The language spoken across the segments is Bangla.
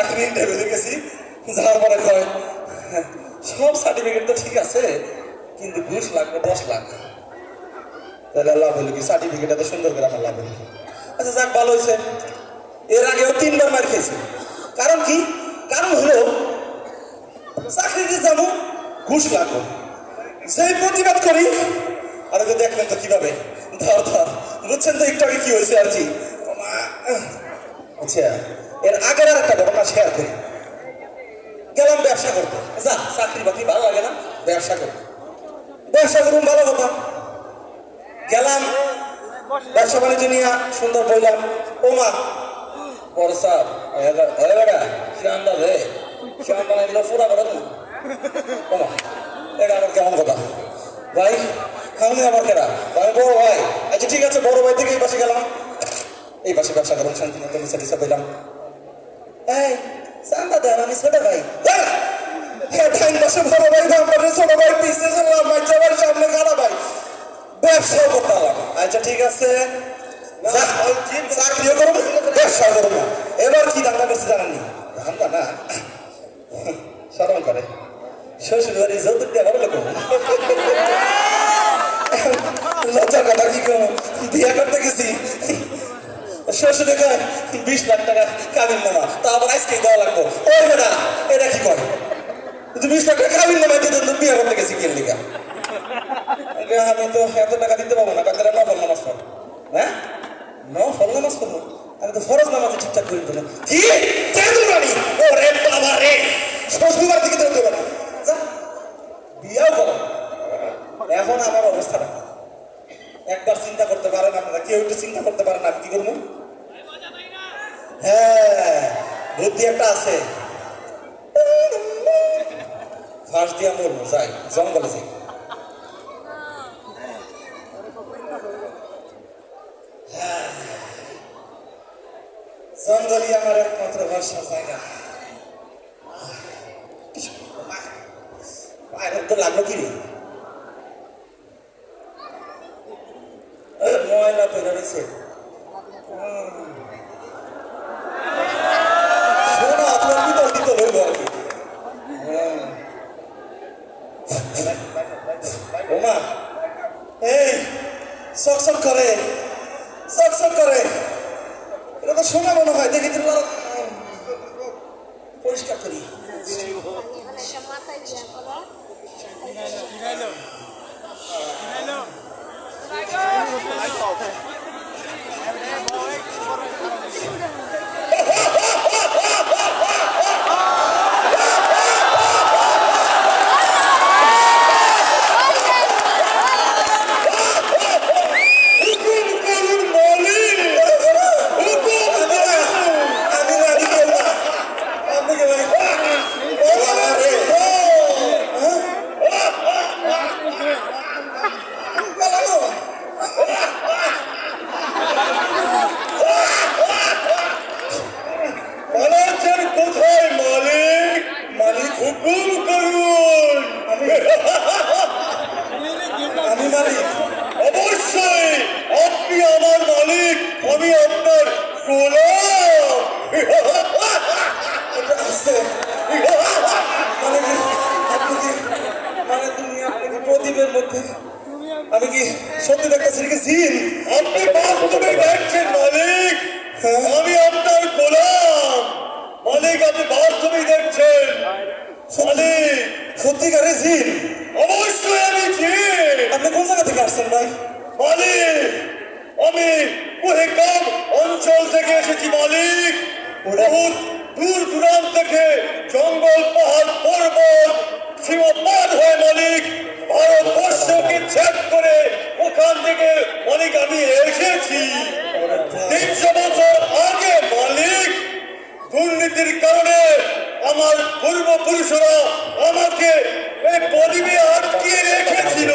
চাকরির ইন্টারভিউ গেছি যাওয়ার পরে কয়, সব সার্টিফিকেট তো ঠিক আছে, কিন্তু ঘুষ লাগবে দশ লাখ। তাহলে লাভ হলো কি? সার্টিফিকেট এত সুন্দর করে আমার লাভ হলো আচ্ছা যাক, ভালো হয়েছে। এর আগেও তিনবার মার খেয়েছি। কারণ কি? কারণ হলো, চাকরিতে যাব ঘুষ লাগবে সেই প্রতিবাদ করি। আর দেখলেন তো কীভাবে? ধর ধর, বুঝছেন তো একটু আগে কি হয়েছে আর কি? আচ্ছা এর আগের আর একটা ঘটনা শেয়ার করি। গেলাম ব্যবসা করতে। যা, চাকরি বাকরি ভালো লাগে না, ব্যবসা করতে ব্যবসা করুন, ভালো কথা। গেলাম, ব্যবসা বাণিজ্য নিয়ে সুন্দর বললাম ও মা বড় সাহ হয়ে বেড়া সে আন্দাজ হে সে আন্দাজ এগুলো পুরা করে তুমি ও মা এটা আমার কেমন কথা? ভাই আমি আমার কেনা ভাই, বড় ভাই। আচ্ছা ঠিক আছে, বড় ভাই থেকে এই পাশে গেলাম। পাশে ব্যবসা করুন শান্তি মতো মিশা টিসা পেলাম এই চান্দা দেন আমি ছোট ভাই হ্যাঁ টাইম পাশে বড় ভাই চললাম ভাই সবার সামনে খারাপ ভাই। ব্যবসাও করতে আচ্ছা ঠিক আছে। চাকরিও করব ব্যবসাও করব এবার কি ধান্দা করছে জানেননি ধান্দা না। স্মরণ করে। শ্বশুর বাড়ি যৌতুক দিয়ে ভালো লোক। লজ্জার কথা কি করব বিয়ে করতে গেছি। শ্বশুরে কয় বিশ লাখ টাকা কাবিন নামা তা আবার আজকে দেওয়া লাগবো। ওই বেটা, এটা কি করে বিশ লাখ টাকা কাবিন নামা দিতে তো বিয়ে করতে গেছি কিন আগে আমি তো এত টাকা দিতে পারব না কাদের নফল নামাজ পড়ো হ্যাঁ? নফল নামাজ পড়ব? আমি তো ফরজ নামাজে ঠিকঠাক করি তো না কি? তেঁতুল রানী ওরে বাবা রে! শ্বশুরবার থেকে তেঁতুল রানী যা, বিয়েও করো। এখন আমার অবস্থাটা একবার চিন্তা করতে পারেন আপনারা, কেউ একটু চিন্তা করতে পারেন আমি কি করব? হ্যাঁ বুদ্ধি একটা আছে। ফাঁস দিয়া মরবো যাই জঙ্গলে যাই। বহুত দূর দূরান্ত থেকে জঙ্গল পাহাড় পর্বত সীমা পার হয়ে মালিক, ভারতবর্ষকে ছেদ করে ওখান থেকে মালিক, আমি এসেছি। তিনশো বছর আগে মালিক, দুর্নীতির কারণে আমার পূর্বপুরুষরা আমাকে এই পদবি আটকিয়ে রেখেছিল।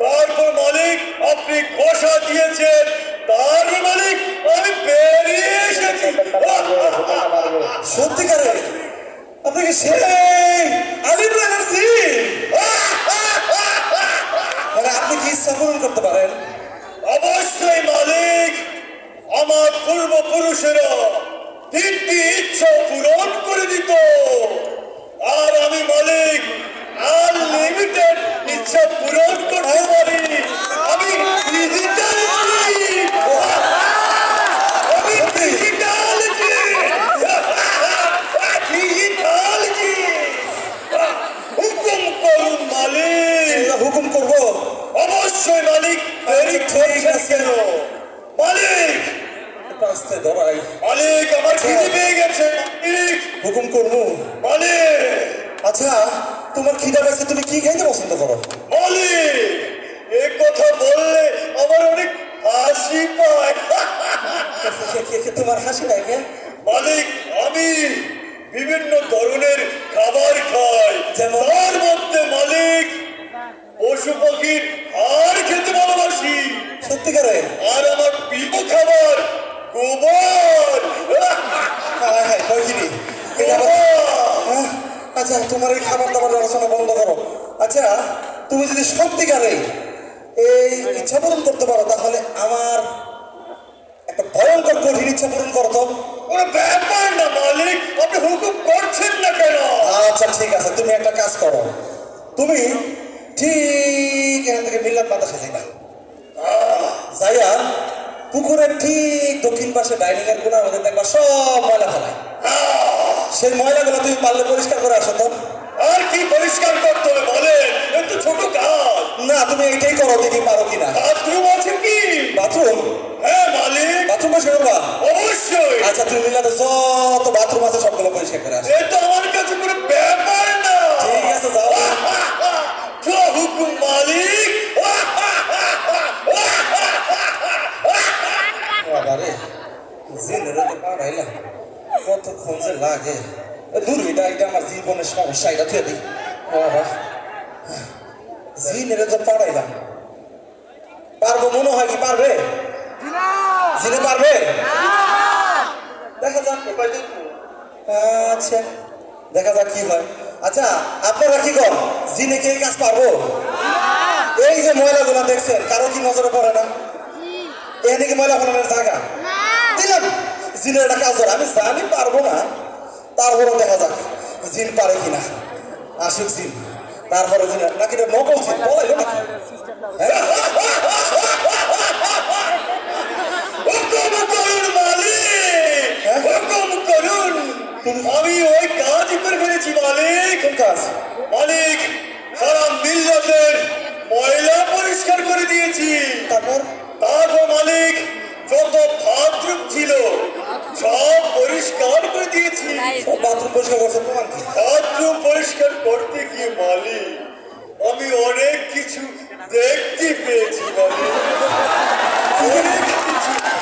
তারপর মালিক, আপনি ঘোষা দিয়েছেন কি সেই আলিম ব্যানার্জি মানে আপনি কি ইচ্ছা করতে পারেন? অবশ্যই মালিক, আমার পূর্বপুরুষেরা তিনটি ইচ্ছা পূরণ করে দিত। আর আমি মালিক আনলিমিটেড ইচ্ছা পূরণ করতে পারি। মালিক। কেন? মালিক! আস্তে ধরাই মালিক আমার খিদে পেয়ে গেছে। মালিক! হুকুম করব। মালিক! আচ্ছা তোমার খিদা পেয়েছে তুমি কি খাইতে পছন্দ করো? মালিক! এ কথা বললে আমার অনেক হাসি পায়। তোমার হাসি লাগে মালিক আমি বিভিন্ন ধরনের খাবার খাই। যেমন? তার মধ্যে মালিক পশু পাখির আর খেতে ভালোবাসি। সত্যিকারে? আর আমার প্রিয় খাবার গোবর। হ্যাঁ হ্যাঁ? আচ্ছা তোমার এই খাবার দাবার আলোচনা বন্ধ করো। আচ্ছা তুমি যদি সত্যিকারে এই ইচ্ছা পূরণ করতে পারো তাহলে আমার একটা ভয়ঙ্কর কঠিন ইচ্ছা পূরণ করো তো। কোনো ব্যাপার না মালিক। আপনি হুকুম করছেন না কেন? আচ্ছা ঠিক আছে তুমি একটা কাজ করো। তুমি ঠিক এখান থেকে মিল্লাত বাতাসে যাইবা যাইয়া পুকুরের ঠিক দক্ষিণ পাশে ডাইনিং এর কোনার মধ্যে দেখবা সব ময়লা ফেলায়। সেই ময়লাগুলো তুমি পারলে পরিষ্কার করে আসো তো। আর কি পরিষ্কার করতে হবে বলেন? একটু ছোট কাজ। না তুমি এইটাই করো দেখি পারো কিনা? বাথরুম আছে কি? বাথরুম? হ্যাঁ মালিক। বাথরুম পরিষ্কার করবা অবশ্যই। আচ্ছা তুমি মিলাতে যত বাথরুম আছে সবগুলো পরিষ্কার করে আসো। বাবা জিনের তো পাড়াইলাম পারব মনে হয় কি পারবে জিনে পারবে দেখা যাক আচ্ছা দেখা যাক কি হয় আচ্ছা আপনারা কি কর জিনে কি কাজ পারব এই যে ময়লাগুলো দেখছেন কারও কি নজরে পড়ে না এখানে কি ময়লা ফেলানোর জায়গা দিলাম জিনের একটা কাজ। আমি জানি পারব না তারপরে দেখা যাক জিন পারে কিনা আসুক জিন। তারপরে নাকি নকল জিন? বলাই নাকি? হ্যাঁ?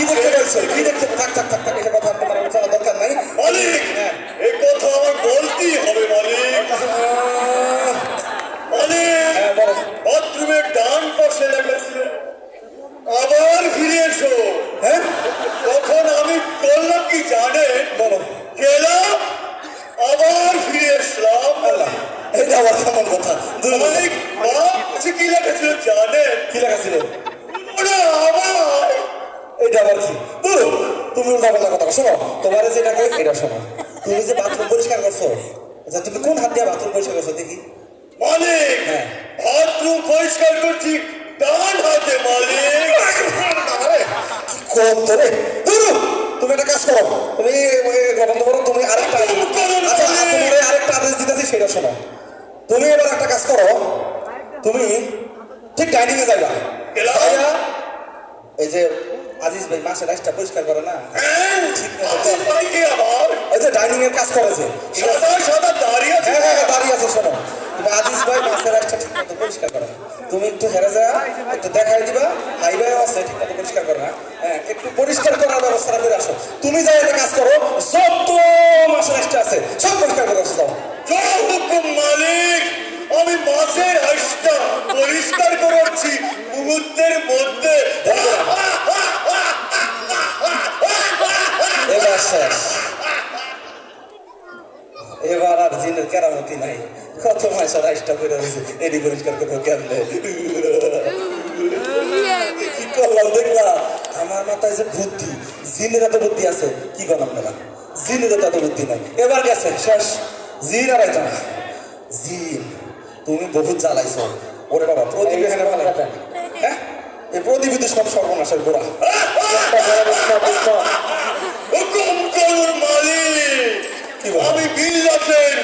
কি দেখতে পাইছো কি দেখতে থাক থাক থাক থাক এটা কথা তোমার আলোচনা দরকার নাই। মালিক। এই কথা আমার বলতেই হবে মালিক। মালিক হ্যাঁ বাথরুমের ডান পাশে লেখা আবার ফিরে এসো। হ্যাঁ? তখন আমি করলাম কি জানে? বলো। গেলাম আবার ফিরে এসলাম। এটা আবার কেমন কথা। মালিক কাছে কি লেখা ছিল জানেন? কি লেখা ছিল? আবার এটা আবার কি? তুমি উল্টা পাল্টা কথা শোনো। তোমার যেটা কই এটা শোনো। তুমি যে বাথরুম পরিষ্কার করছ আচ্ছা তুমি কোন হাত দিয়ে বাথরুম পরিষ্কার করছ দেখি। মালিক! হ্যাঁ। বাথরুম পরিষ্কার করছি ডান হাতে মালিক! কি কম তোরে? দূর তুমি একটা কাজ করো। তুমি বন্ধ করো তুমি আরেকটা আচ্ছা তোমার আরেকটা আদেশ দিতেছি সেটা শোনো। তুমি এবার একটা কাজ করো। তুমি ঠিক ডাইনিং এ যাইবা। এই যে আজিজ ভাই মাসে রাইসটা পরিষ্কার করে না। ঠিক আছে। ওই যে ডাইনিং এর কাজ করেছে। দাঁড়িয়ে আছে হ্যাঁ হ্যাঁ হ্যাঁ, দাঁড়িয়ে আছে শোনো। তুমি আজিজ ভাই মাছের রাইসটা ঠিক মতো পরিষ্কার করে তুমি একটু হেরে যা একটু দেখাই দিবা। আছে ঠিক মতো পরিষ্কার করে না। হ্যাঁ একটু পরিষ্কার করার ব্যবস্থা করে আসো। তুমি যাই একটা কাজ করো যত মাছের রাইসটা আছে সব পরিষ্কার করে আসো যাও। মালিক আমি মাছের হাঁসটা পরিষ্কার করাচ্ছি মুহূর্তের মধ্যে। এবার আর কেরামতি নাই। কত মাসের রাইসটা করে রয়েছে। এডি পরিষ্কার কেমনে? কি করলাম আমার মাথায় যে বুদ্ধি, জিনের এত বুদ্ধি আছে, কি জিনের এত বুদ্ধি নাই। এবার গেছে শেষ। জিন আর জিন, তুমি বহুত জ্বালাইছো। ওরে বাবা, প্রদীপ এখানে ভালো। হ্যাঁ? এই প্রদীপ সব সর্বনাশের গোড়া। হুকুম মালিক। কি বলো? আমি বিল্লাতের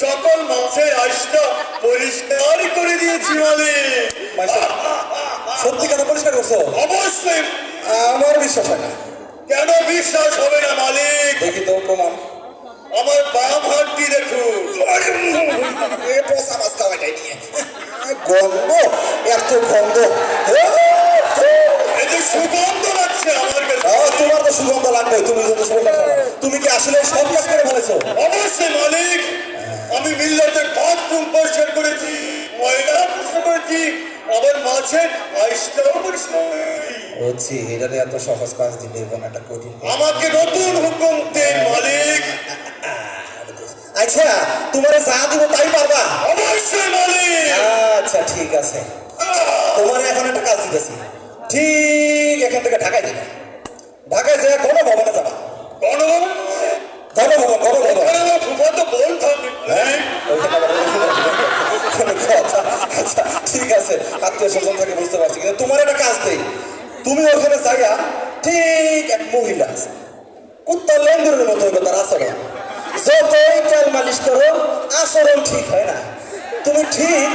সকল মাছের আশটা পরিষ্কার করে দিয়েছি মালিক। সত্যি কেন পরিষ্কার করছ? অবশ্যই। আমার বিশ্বাস হয় না। কেন বিশ্বাস হবে না মালিক? দেখি তো প্রমাণ। আমার বাম হাতটি দেখুন। নিয়ে গন্ধ এত গন্ধ। এই যে সুগন্ধ লাগছে আমার কাছে। তোমার তো সুগন্ধ লাগবে তুমি যদি সুগন্ধ তুমি কি আসলে সব কাজ করে ফেলেছো? অবশ্যই মালিক। আমি মিল্লাতের বাথরুম পরিষ্কার করেছি ময়লা পরিষ্কার করেছি আবার মাছের আইসটাও পরিষ্কার বলছি এটাতে এত সহজ কাজ দিলে এবং একটা কঠিন আমাকে নতুন হুকুম দেন মালিক। আচ্ছা তোমার যা দিব তাই পারবা? অবশ্যই মালিক। আচ্ছা ঠিক আছে। তোমার এখন একটা কাজ দিতেছি। ঠিক এখান থেকে ঢাকায় যাবে। ঢাকায় যায় কোনো ভবনে যাবা। গণভবন? হ্যাঁ? কথা। আচ্ছা ঠিক আছে। আত্মীয় স্বজন থেকে বুঝতে পারছি। কিন্তু তোমার একটা কাজ দেই তুমি ওখানে যাইয়া ঠিক এক মহিলা আছে। লেঙ্গুরের মতো হইবে তার আচরণ। যতই তেল মালিশ করো আচরণ ঠিক হয় না। তুমি ঠিক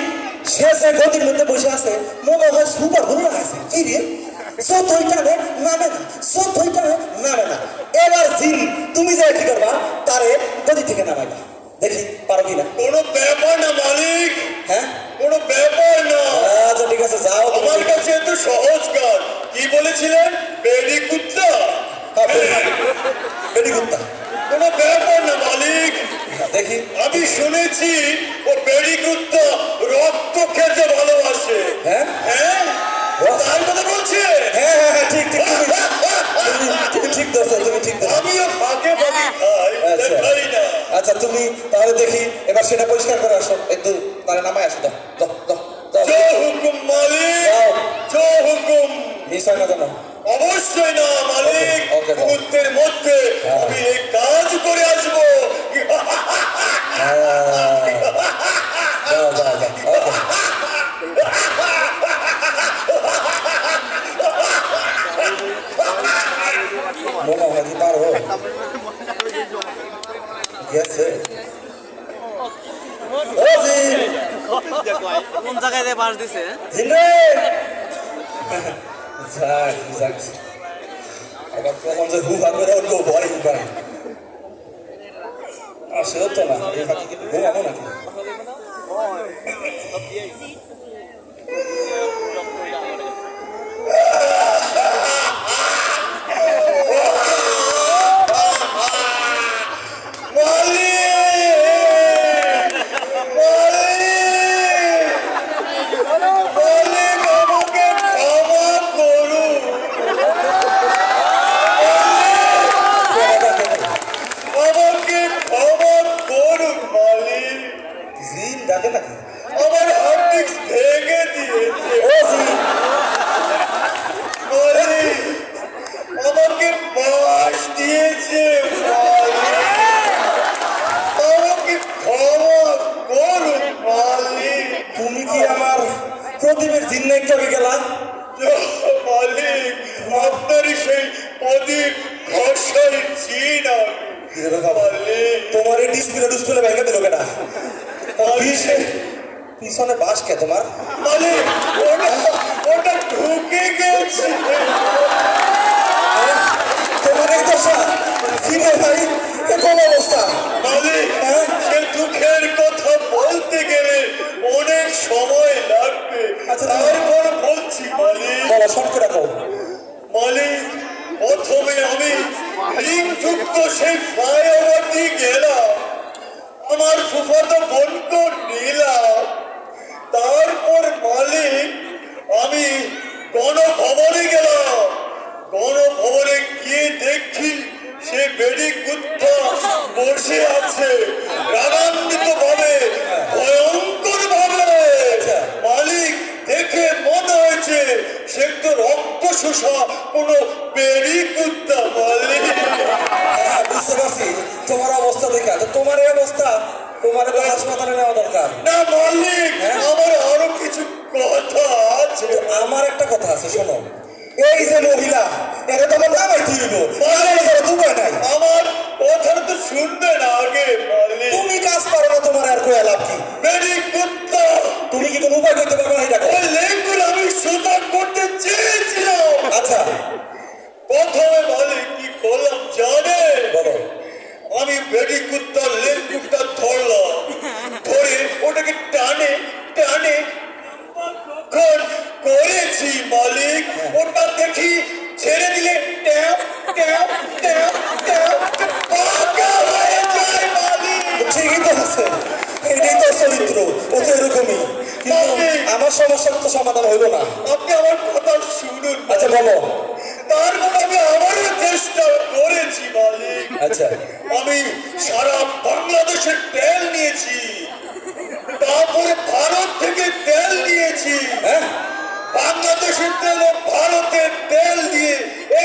সে যে গতির মধ্যে বসে আছে মনে হয় সুপার ভুল আছে। কি রে? যতই টানে নামে না। যতই টানে নামে না। এবার জিন তুমি যাই কি করবা তারে গদি থেকে নামাইবা। দেখি পারো কিনা? কোনো ব্যাপার না মালিক। হ্যাঁ? কোনো ব্যাপার না। আচ্ছা ঠিক আছে যাও আমার কাছে এত সহজ কাজ। কি বলেছিলেন? বেড়ি কুত্তা। হ্যাঁ, বেডি- বেডি কুত্তা। কোনো ব্যাপার না মালিক। হ্যাঁ, দেখি। আমি শুনেছি ও বেড়ি কুত্তা রক্ত খেতে ভালোবাসে। হ্যাঁ? হ্যাঁ? তার কথা তুমি তুমি- তুমি ঠিক ধরছো তুমি ঠিক ধরছো। আমিও ফাঁকে ফাঁকে খাই আচ্ছা। আচ্ছা তুমি তাহলে দেখি এবার সেটা পরিষ্কার করে আসো। একটু তাহলে নামায় আসো দাও দাও দাও দাও। হুকুম মালিক হুকুম। মিস হয় না জানো অবশ্যই না মালিক। মুহূর্তের মধ্যে হ্যাঁ। আমি এই কাজ করে আসব। যাও যাও যাও মনে হয় কি গেছে। কোন জায়গায় বাস দিছে রে যাক যাক। আবার কখন যে ঘুম ভাগ করে উঠবো ভয় পাই আসেও তো না এই ফাঁকি কিন্তু ঘুমাবো নাকি? আমার প্রদীপের জিন চলে গেলা মালিক আপনারই সেই প্রদীপ ঘষার চিন তোমার এই ডিসপ্লে ডিসপ্লে ভেঙে দিল কেনা? পিছনে বাস কে তোমার? মালিক ওটা ওটা ঢুকে গেছে। তোমার এই দশা। কি ভাই? কোন অবস্থা? মালিক সে দুঃখের কথা বলতে গেলে অনেক সময় লাগবে। আচ্ছা, তারপর বলছি মালিক। বলো করে কও মালিক প্রথমে আমি লিঙ্কযুক্ত সেই দিয়ে গেলাম। আমার ফুফাতো বোনকে নিলাম। তারপর মালিক আমি গণভবনে গেলাম। গণভবনে গিয়ে দেখি সে বেড়ি কুত্তা বসে আছে রাগান্বিত ভাবে ভয়ঙ্কর ভাবে মালিক দেখে মনে হয়েছে সে তো রক্ত শোষা কোনো বেড়ি মালিক। হ্যাঁ, বুঝতে পারছি। তোমার অবস্থা দেখে তো তোমার এই অবস্থা? তোমার হাসপাতালে নেওয়া দরকার। না মালিক হ্যাঁ? আমার আরও কিছু কথা আছে। আমার একটা কথা আছে শোনো। এই যে মহিলা এটা তোমার নামে তুলব দুবার নাই। আমার কথা তো শুনবে না আগে তুমি কাজ পারো না তোমার আর কোয়া লাভ কি? তুমি কি কোনো উপায় করতে পারবে না এটা আমি সুযোগ করতে তেল ও ভারতের তেল দিয়ে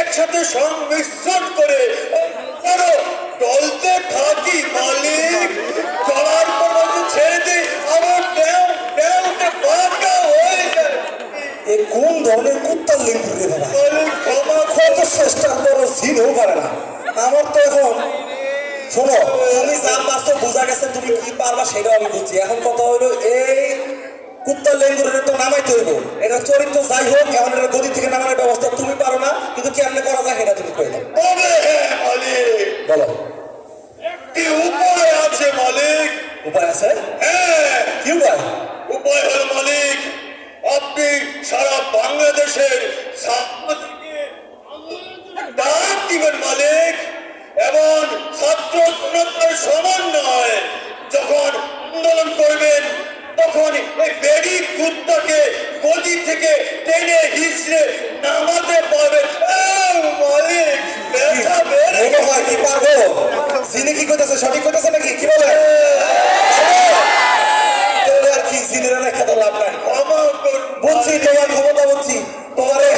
একসাথে সংমিশ্রণ করে আরও থাকি মালিক। চলার পর ছেড়ে দিই আমার দেও দেওতে পাকা হয়ে যায়। এ কোন ধরনের কুত্তার লিঙ্ক রে বাবা? ক্ষমা কত চেষ্টার পরও চিনও পারে না। আমার তো এখন শোনো তুমি যা পারছ বোঝা গেছে তুমি কি পারবা সেটাও আমি বুঝছি। এখন কথা হলো এই কুত্তার লেঙ্গুরের তো নামাই হইব এটা চরিত্র যাই হোক এখন এটা গদি থেকে নামানোর ব্যবস্থা তুমি পারো না। জিনি কি কইতেছে? সঠিক কইতেছে নাকি? কি বলে? আর কি জিনের তো লাভ নাই। বলছি বুঝছি তোমার ক্ষমতা বুঝছি তোমারে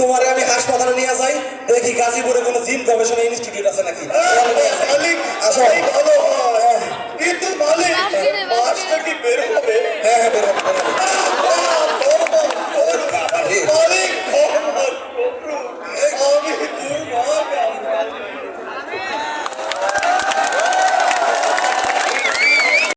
তোমারে আমি হাসপাতালে নিয়ে যাই। দেখি গাজীপুরে কোনো জিম গবেষণা ইনস্টিটিউট আছে নাকি? আসো।